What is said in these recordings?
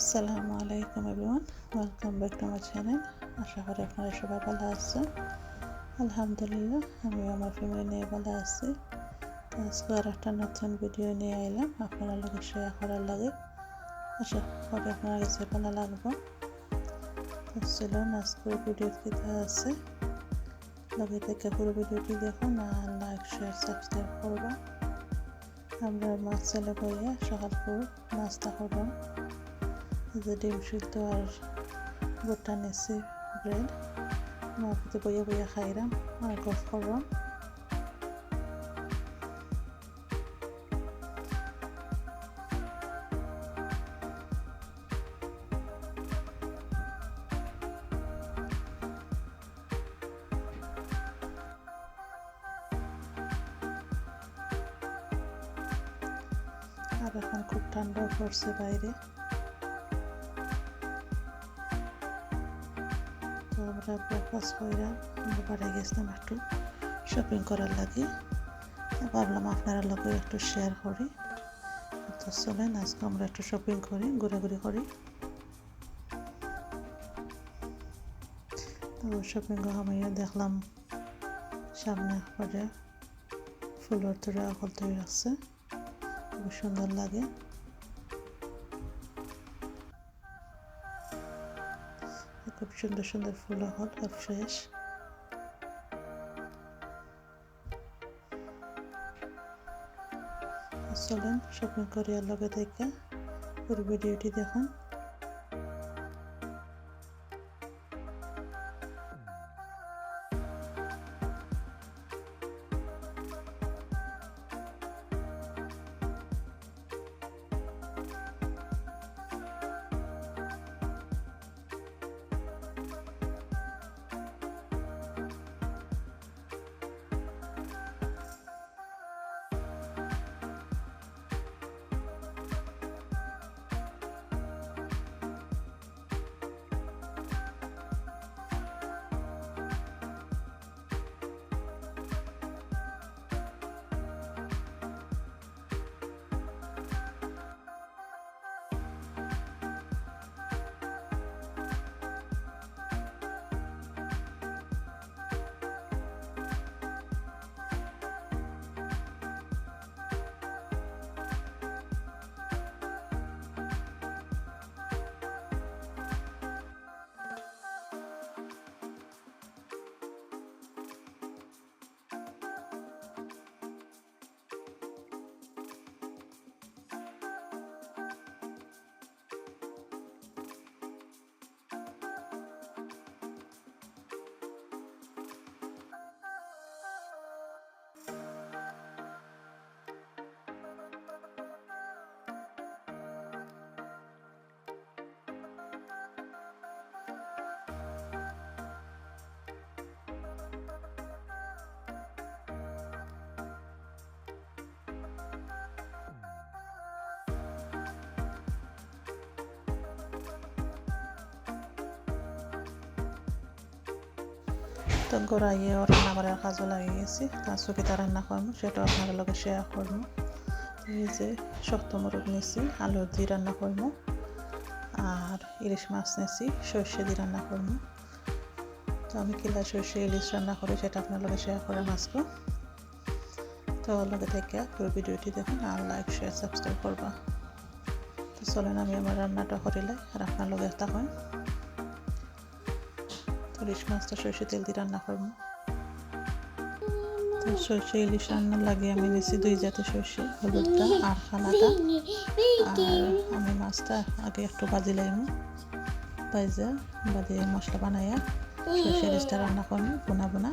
আসসালামু আলাইকুম everyone, welcome back to my channel. আশা করি আপনারা সবাই ভালো আছেন। আলহামদুলিল্লাহ আমি আমার ফ্যামিলি নিয়ে ভালো আছি। আজকে আর একটা নতুন ভিডিও নিয়ে এলাম আপনারা লগে শেয়ার করার লাগে। আশা করি আপনারা কাছে ভালো লাগবে। চলুন আজকের ভিডিও কিতা আছে। লগে থেকে পুরো ভিডিওটি দেখুন আর লাইক শেয়ার সাবস্ক্রাইব করবা আমরা মাছ ছেলে বইয়া সকাল করে নাস্তা করলাম। যে ডিম সিদ্ধ আর ভুট্টা নেছি ব্রেড মাপিতে বইয়া বইয়া খাইলাম আর গল্প করলাম আর এখন খুব ঠান্ডা পড়ছে বাইরে আমরা ব্রেকফাস্ট করে আমরা বাড়ি গেছিলাম একটু শপিং করার লাগে। ভাবলাম আপনারা লোক একটু শেয়ার করি। তো চলেন, আজকে আমরা একটু শপিং করি, ঘুরাঘুরি করি। তো শপিং আমি দেখলাম সামনে পরে ফুলের তোরা অকল তৈরি আছে। খুব সুন্দর লাগে। খুব সুন্দর সুন্দর ফুল হল আর ফ্রেশ চলেন শপিং করিয়ার লগে থেকে পুরো ভিডিওটি দেখুন। তো গড়াইয়ে রান্না করার কাজও লাগিয়ে গেছি। তার চকিটা রান্না করব সেটা আপনাদের লগে শেয়ার করব। এই যে শক্ত মুরগ নিয়েছি, আলু দিয়ে রান্না করব। আর ইলিশ মাছ নিয়েছি, সর্ষে দিয়ে রান্না করব। তো আমি কিলা সর্ষে ইলিশ রান্না করি, সেটা আপনার লগে শেয়ার করে মাছবো তো লগে থেকে পুরো ভিডিওটি দেখুন আর লাইক শেয়ার সাবস্ক্রাইব করবা। তো চলেন আমি আমার রান্নাটা করিলে আর আপনার লগে হয় ইলিশ মাছটা সরষে তেল দিয়ে রান্না করব। সর্ষে ইলিশ রান্না লাগে, আমি নিয়েছি দুই জাতের সর্ষে, হলুদটা আর খানাটা আর আমি মাছটা আগে একটু বাজি লাইম, বাজে বাজে মশলা বানাইয়া সরষে ইলিশটা রান্না করব, বোনা বোনা।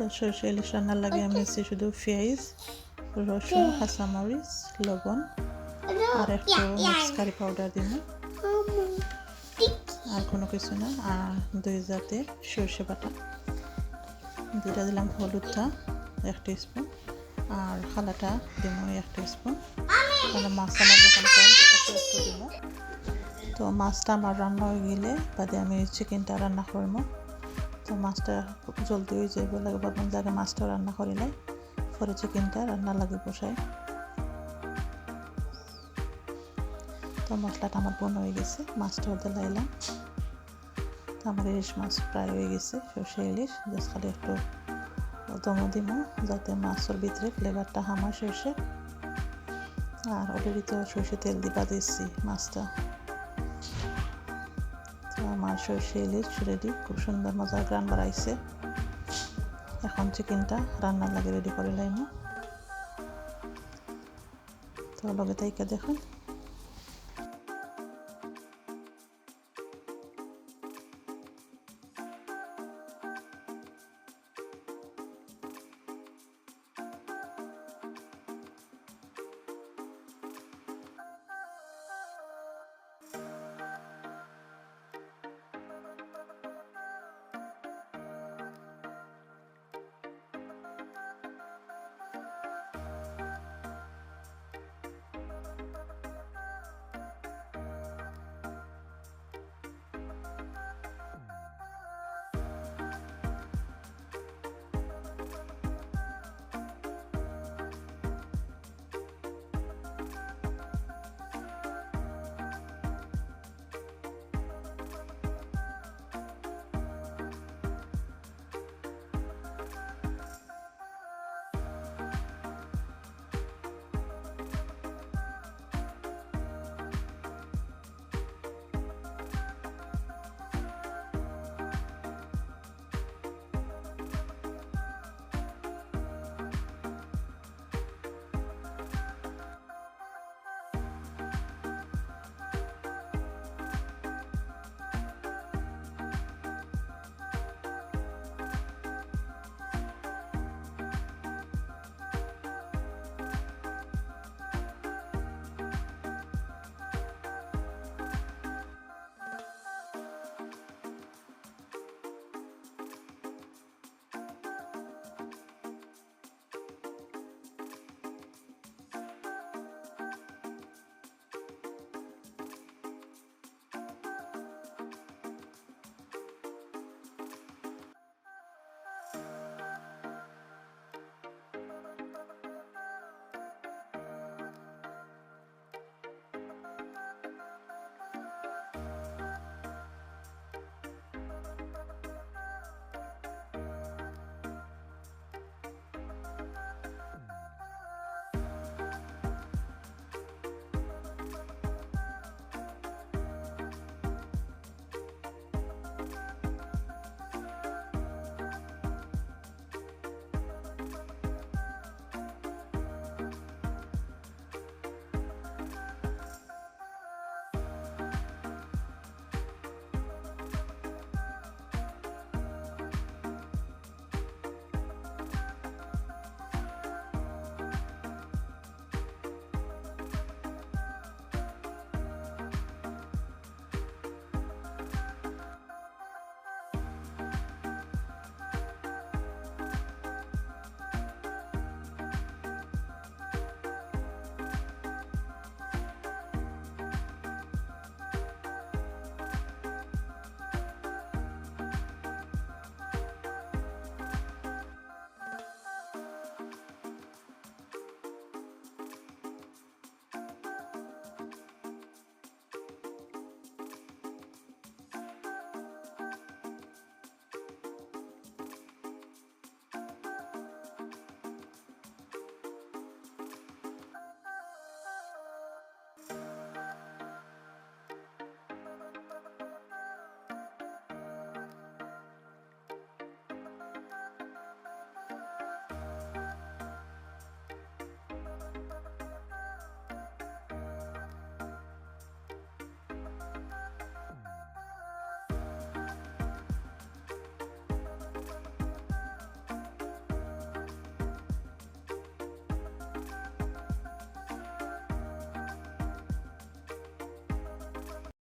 তো সরষে ইলিশ রান্নার লাগে আমি নিচ্ছি শুধু পেঁয়াজ রসুন কাঁচামরিচ লবণ আর একটু মিক্স কারি পাউডার দিব। আর কোনো কিছু না। আর দুই জাতের সর্ষে বাটা। দুইটা দিলাম হলুদটা এক স্পুন আর খালাটা দিব এক স্পুন মানে মাছ আমার যখন কম একটু দিব। তো মাছটা আমার রান্না হয়ে গেলে বাদে আমি চিকেনটা রান্না করব। তো মাছটা জলদি হয়ে যাইব, লাগে ভাবলাম যে আগে মাছটা রান্না করি নাই। পরে চিকেনটা রান্না লাগে বসাই তো মশলাটা আমার বোন হয়ে গেছে মাছটাও দিলাইলাম তো আমার ইলিশ মাছ প্রায় হয়ে গেছে, সর্ষে ইলিশ, জাস্ট খালি একটু দমো দিমো, যাতে মাছের ভিতরে ফ্লেভারটা হামায় সর্ষে। আর অলরেডি তো সর্ষে তেল দিবা দিচ্ছি মাছটা। আমার সর্ষে ইলিশ রেডি খুব সুন্দর মজার গ্রান বাড়াইছে এখন চিকেনটা রান্নার লাগে রেডি করে লাইমো। তো লগে তাইকা দেখুন।